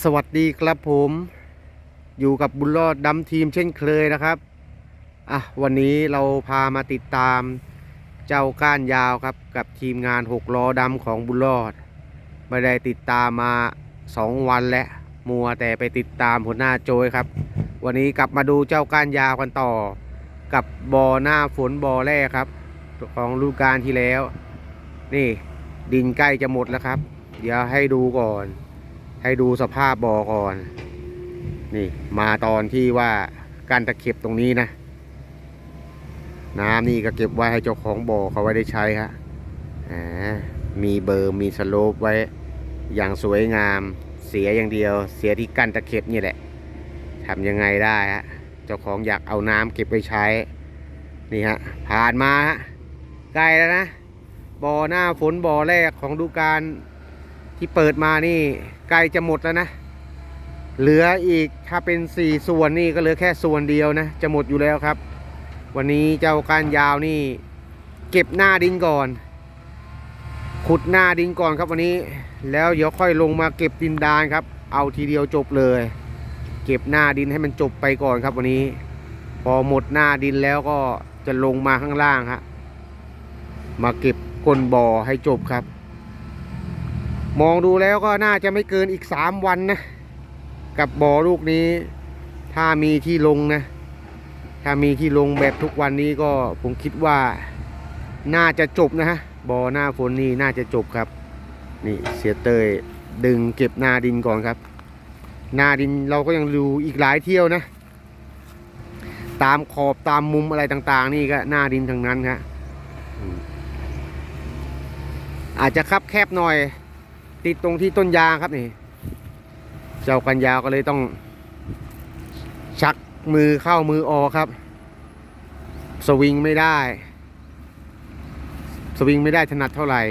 สวัสดีครับผมอยู่กับบุญรอดดำทีมเช่นเคยนะครับอะวันนี้เราพามาติดตามเจ้าก้านยาวครับ กับทีมงานหกล้อดำของบุญรอด ไม่ได้ติดตามมาสองวันแล้วมัวแต่ไปติดตามหัวหน้าโจยครับ วันนี้กลับมาดูเจ้าก้านยาวกันต่อ กับบอหน้าฝนบอแรกครับ ของฤดูกาลที่แล้ว นี่ดินใกล้จะหมดแล้วครับ เดี๋ยวให้ดูก่อน ให้ดูสภาพบ่อก่อน นี่มาตอนที่ว่าการตะเข็บตรงนี้นะ น้ำนี่ก็เก็บไว้ให้เจ้าของบ่อเขาไว้ได้ใช้ฮะอ่ามีเบอร์มีสโลปไว้อย่างสวยงามเสียอย่างเดียว เสียที่กั้นตะเข็บนี่แหละทำยังไงได้ฮะเจ้าของอยากเอาน้ำเก็บไปใช้ นี่ฮะผ่านมาฮะใกล้แล้วนะบ่อหน้าฝนบ่อแรกของดูกาล ที่เปิดมานี่ใกล้จะหมดแล้วนะ เหลืออีกถ้าเป็นสี่ส่วนนี่ก็เหลือแค่ส่วนเดียวนะ จะหมดอยู่แล้วครับ วันนี้เจ้ากานยาวนี่ เก็บหน้าดินก่อน ขุดหน้าดินก่อนครับวันนี้ แล้วเดี๋ยวค่อยลงมาเก็บดินดานครับ เอาทีเดียวจบเลย เก็บหน้าดินให้มันจบไปก่อนครับวันนี้ พอหมดหน้าดินแล้วก็จะลงมาข้างล่างฮะมาเก็บก้นบ่อให้จบครับ มองดูแล้วก็น่าจะไม่เกินอีกสามวันนะ กับบ่อลูกนี้ ถ้ามีที่ลงนะ ถ้ามีที่ลงแบบทุกวันนี้ก็ผมคิดว่า น่าจะจบนะฮะบ่อหน้าฝนนี่น่าจะจบครับ นี่เสียเตยดึงเก็บนาดินก่อนครับ นาดินเราก็ยังดูอีกหลายเที่ยวนะ ตามขอบตามมุมอะไรต่างๆ นี่ก็หน้าดินทั้งนั้นครับอืมอาจจะคับแคบหน่อย ติดตรงที่ต้นยางครับนี่ เจ้ากันยาวก็เลยต้อง ชักมือเข้ามือออกครับ สวิงไม่ได้ สวิงไม่ได้ถนัดเท่าไหร่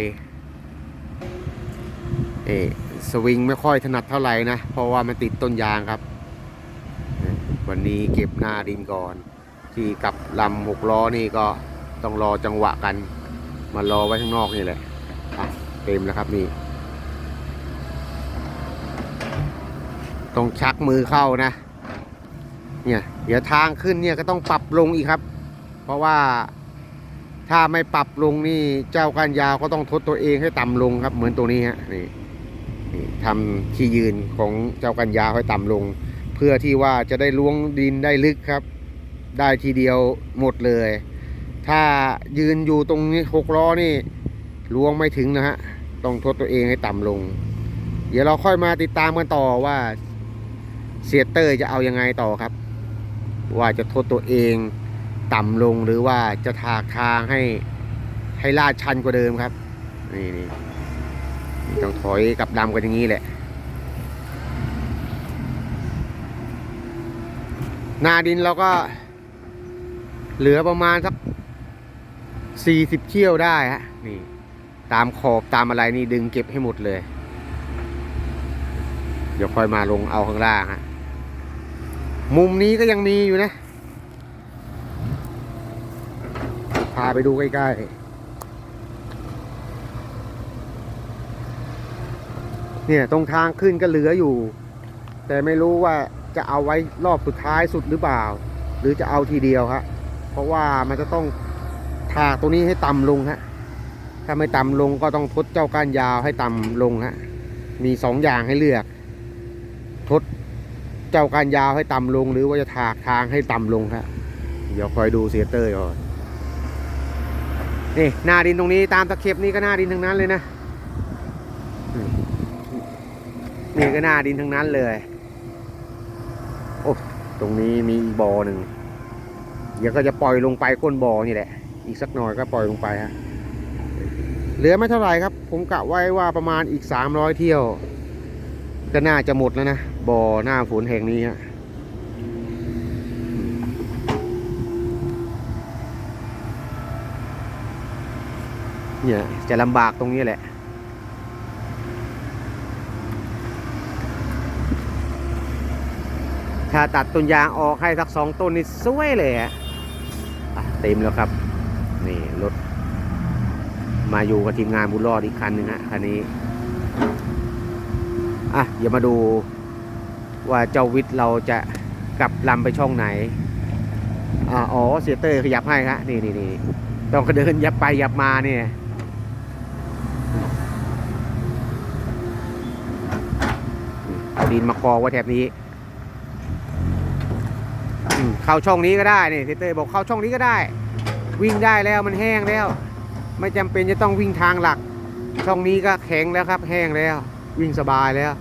เออสวิงไม่ค่อยถนัดเท่าไหร่นะ เพราะว่ามันติดต้นยางครับ วันนี้เก็บหน้าดินก่อน ที่กับลำหกล้อนี่ก็ต้องรอจังหวะกัน มารอไว้ข้างนอกนี่แหละเต็มแล้วครับนี่ ต้องชักมือเข้านะ เนี่ยเดี๋ยวทางขึ้นเนี่ยก็ต้องปรับลงอีกครับ เพราะว่าถ้าไม่ปรับลงนี่เจ้าก้านยาวก็ต้องทดตัวเองให้ต่ำลงครับ เหมือนตัวนี้ฮะนี่นี่ทำที่ยืนของเจ้าก้านยาวให้ต่ำลง เพื่อที่ว่าจะได้ล้วงดินได้ลึกครับ ได้ทีเดียวหมดเลย ถ้ายืนอยู่ตรงนี้หกล้อนี่ล้วงไม่ถึงนะฮะต้องทดตัวเองให้ต่ำลง เดี๋ยวเราค่อยมาติดตามกันต่อว่า เสียเตอร์จะเอายังไงต่อครับ ว่าจะโทษตัวเองต่ำลงหรือว่าจะถากทางให้ให้ลาดชันกว่าเดิมครับ นี่นี่นต้องถอยกับดำกันอย่างนี้แหละ หน้าดินเราก็เหลือประมาณสักสี่สิบเที่ยวได้ฮะนี่ ตามขอบตามอะไรนี่ดึงเก็บให้หมดเลย เดี๋ยวค่อยมาลงเอาข้างล่างฮะ มุมนี้ก็ยังมีอยู่นะ พาไปดูใกล้ๆ เนี่ยตรงทางขึ้นก็เหลืออยู่ แต่ไม่รู้ว่าจะเอาไว้รอบสุดท้ายสุดหรือเปล่า หรือจะเอาทีเดียวฮะเพราะว่ามันจะต้องถาตรงนี้ให้ต่ำลงฮะ ถ้าไม่ต่ำลงก็ต้องทดเจ้าก้านยาวให้ต่ำลงฮะ มีสองอย่างให้เลือก ทด เจ้าการยาวให้ต่ำลงหรือว่าจะถากทางให้ต่ำลงครับเดี๋ยวคอยดูเสียเตอร์ก่อนนี่หน้าดินตรงนี้ตามตะเข็บนี่ก็หน้าดินทั้งนั้นเลยนะนี่ก็หน้าดินทั้งนั้นเลยโอ้ตรงนี้มีอีบ่อหนึ่งเดี๋ยวก็จะปล่อยลงไปก้นบ่อนี่แหละ อีกสักหน่อยก็ปล่อยลงไปฮะเหลือไม่เท่าไหร่ครับ ผมกะไว้ว่าประมาณอีกสามร้อยเที่ยว ก็น่าจะหมดแล้วนะ บ่อหน้าฝนแห่งนี้ฮะเนี่ยจะลำบากตรงนี้แหละ ถ้าตัดต้นยางออกให้สักสองต้นนี่สวยเลยฮะอะเต็มแล้วครับ นี่รถ มาอยู่กับทีมงานบุญรอดอีกคันหนึ่งฮะคันนี้ อะเดี๋ยวมาดู ว่าเจ้าวิทย์เราจะกลับลำไปช่องไหนอ๋อเสียเตอร์ขยับให้ครับนี่นี่นี่ต้องเดินยับไปยับมาเนี่ยดินมากองไว้แถบนี้เข้าช่องนี้ก็ได้นี่เสียเตอร์บอกเข้าช่องนี้ก็ได้ วิ่งได้แล้วมันแห้งแล้ว ไม่จำเป็นจะต้องวิ่งทางหลัก ช่องนี้ก็แข็งแล้วครับ แห้งแล้ว วิ่งสบายแล้ว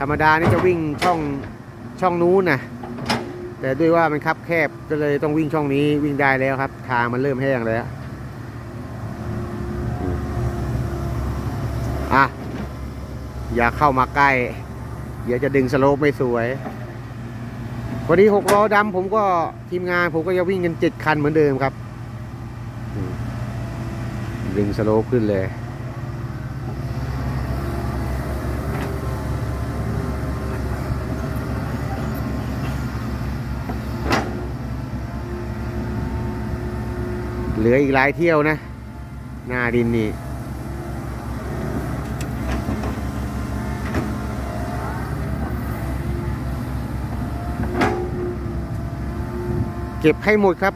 ธรรมดานี่จะวิ่งช่องช่องนู้นนะแต่ด้วยว่ามันคับแคบก็เลยต้องวิ่งช่องนี้วิ่งได้แล้วครับ ทางมันเริ่มแห้งแล้วอะอย่าเข้ามาใกล้ เดี๋ยวจะดึงสโลปไม่สวยวันนี้หกล้อดำผมก็ทีมงานผมก็จะวิ่งกันเจ็ดคันเหมือนเดิมครับ ดึงสโลปขึ้นเลย ลืออีกหลายเที่ยวนะ หน้าดินนี่เก็บให้หมดครับ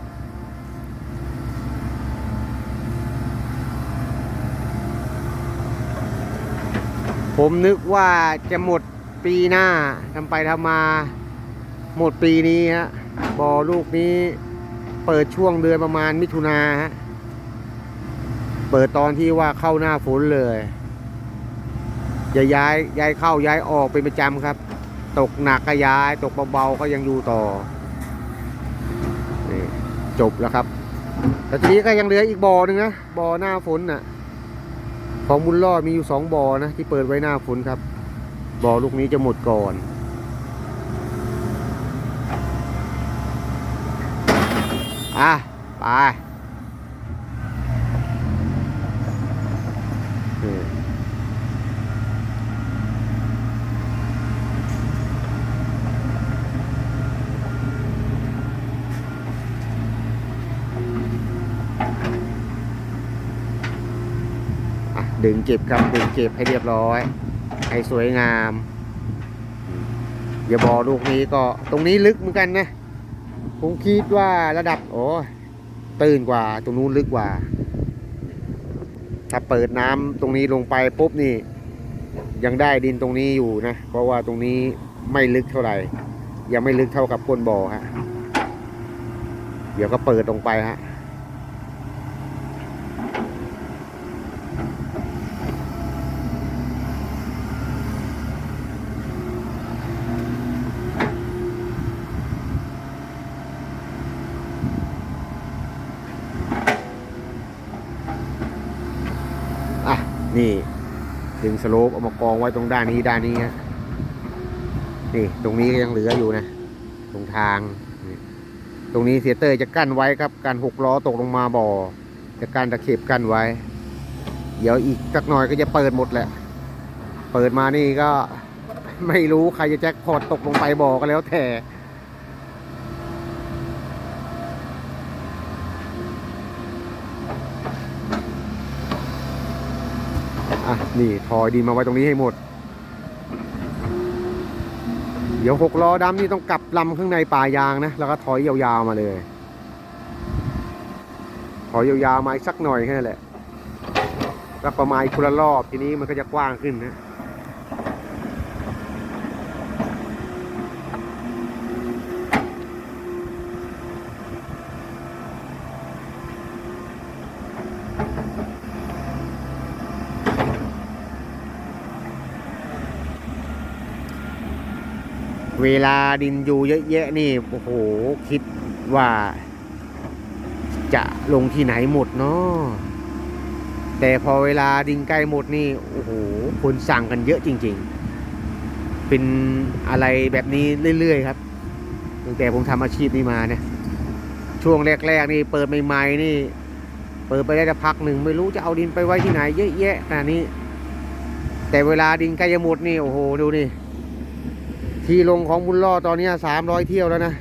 ผมนึกว่าจะหมดปีหน้าทำไปทำมา หมดปีนี้ฮะบ่อลูกนี้ เปิดช่วงเดือนประมาณมิถุนาฮะเปิดตอนที่ว่าเข้าหน้าฝนเลยจะย้ายย้ายเข้าย้ายออกเป็นประจำครับ ตกหนักก็ย้าย ตกเบาๆก็ยังอยู่ต่อนี่จบแล้วครับ แต่ทีนี้ก็ยังเหลืออีกบ่อหนึ่งนะบ่อหน้าฝนน่ะ ของบุญรอดมีอยู่สองบ่อนะที่เปิดไว้หน้าฝนครับบ่อลูกนี้จะหมดก่อน อะ ไปอะดึงเก็บครับดึงเก็บให้เรียบร้อย ให้สวยงาม อย่าบอลูกนี้ก็ตรงนี้ลึกเหมือนกันนะ ผมคิดว่าระดับโอ้ตื่นกว่าตรงนู้นลึกกว่า ถ้าเปิดน้ำตรงนี้ลงไปปุ๊บนี่ ยังได้ดินตรงนี้อยู่นะ เพราะว่าตรงนี้ไม่ลึกเท่าไหร่ ยังไม่ลึกเท่ากับก้นบ่อฮะ เดี๋ยวก็เปิดลงไปฮะ นี่ดึงสโลปเอามากองไว้ตรงด้านนี้ด้านนี้ฮะนี่ตรงนี้ก็ยังเหลืออยู่นะ ตรงทางนี่ตรงนี้เสียเตอร์จะกั้นไว้ครับการหกล้อตกลงมาบ่อ จะกั้นตะเข็บกั้นไว้ เดี๋ยวอีกสักหน่อยก็จะเปิดหมดแหละ เปิดมานี่ก็ไม่รู้ใครจะแจ็คพอตตกลงไปบ่อก็แล้วแต่ นี่ถอยดินมาไว้ตรงนี้ให้หมด เดี๋ยวหกล้อดำนี่ต้องกลับลำข้างในป่ายางนะ แล้วก็ถอยยาวๆมาเลย ถอยยาวๆมาอีกสักหน่อยแค่นั้นแหละแล้วประมาณอีกคนละรอบทีนี้มันก็จะกว้างขึ้นนะ เวลาดินอยู่เยอะแยะนี่โอ้โหคิดว่า จะลงที่ไหนหมดเนาะแต่พอเวลาดินใกล้หมดนี่โอ้โหคนสั่งกันเยอะจริง ๆ เป็นอะไรแบบนี้เรื่อยๆครับตั้งแต่ผมทำอาชีพนี้มาเนี่ย ช่วงแรกๆนี่เปิดใหม่ๆนี่ เปิดไปได้สักพักหนึ่งไม่รู้จะเอาดินไปไว้ที่ไหนเยอะแยะขนาดนี้ แต่เวลาดินใกล้จะหมดนี่โอ้โหดูนี่ ที่ลงของบุญรอตอนนี้สามร้อยเที่ยวแล้วนะ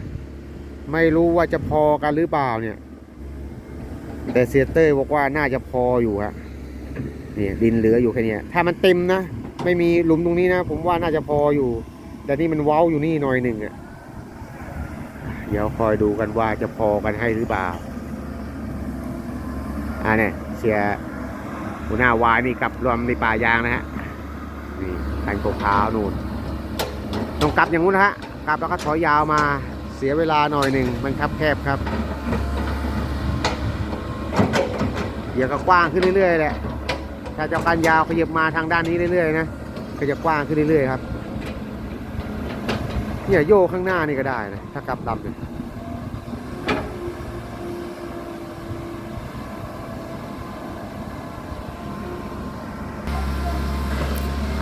ไม่รู้ว่าจะพอกันหรือเปล่าเนี่ย แต่เสียเต้ยบอกว่าน่าจะพออยู่ฮะเนี่ยดินเหลืออยู่แค่นี้ถ้ามันเต็มนะ ไม่มีหลุมตรงนี้นะ ผมว่าน่าจะพออยู่ แต่นี่มันเว้าอยู่นี่หน่อยหนึ่งอะเดี๋ยวคอยดูกันว่าจะพอกันให้หรือเปล่าอ่าเนี่ยเสียหัวหน้าวายนี่กลับรวมในป่ายางนะฮะนี่กันกบเท้านู่น ต้องกลับอย่างนู้นนะฮะกลับแล้วก็ถอยยาวมาเสียเวลาหน่อยหนึ่งมันคับแคบครับ เดี๋ยวก็กว้างขึ้นเรื่อยๆแหละถ้าเจ้าการยาวขยับมาทางด้านนี้เรื่อยๆนะก็จะกว้างขึ้นเรื่อยๆครับเนี่ยโยกข้างหน้านี่ก็ได้นะถ้ากลับลำเนี่ย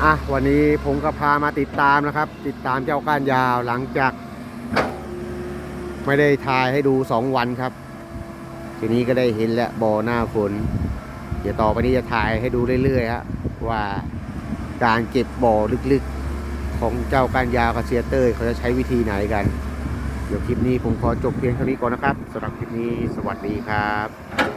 อะวันนี้ผมก็พามาติดตามนะครับ ติดตามเจ้าก้านยาวหลังจาก ไม่ได้ถ่ายให้ดูสองวันครับ ทีนี้ก็ได้เห็นแล้วบ่อหน้าฝน เดี๋ยวต่อไปนี้จะถ่ายให้ดูเรื่อยๆฮะว่าการเก็บบ่อลึกๆ ของเจ้าก้านยาวกับเซียเตอร์เขาจะใช้วิธีไหนกัน เดี๋ยวคลิปนี้ผมขอจบเพียงเท่านี้ก่อนนะครับสำหรับคลิปนี้สวัสดีครับ